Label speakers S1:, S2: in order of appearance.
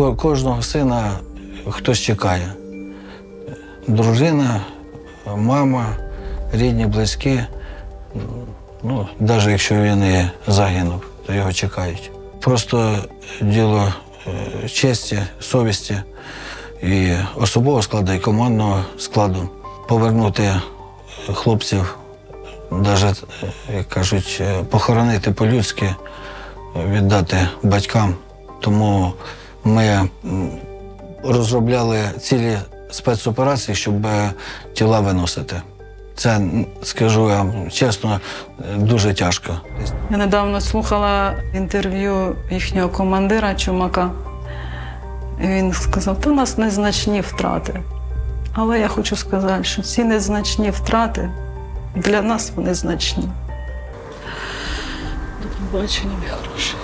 S1: ко- кожного сина хтось чекає. Дружина, мама, рідні, близькі. Ну, навіть якщо він і загинув, то його чекають. Просто діло е, честі, совісті і особового складу, і командного складу повернути хлопців, навіть, як кажуть, е, похоронити по-людськи, е, віддати батькам. Тому ми розробляли цілі спецоперації, щоб е, тіла виносити. Це, скажу вам чесно, е, дуже тяжко.
S2: Я недавно слухала інтерв'ю їхнього командира Чумака. Він сказав, то у нас незначні втрати. Але я хочу сказати, що ці незначні втрати для нас вони значні. До побачення, мій хороший.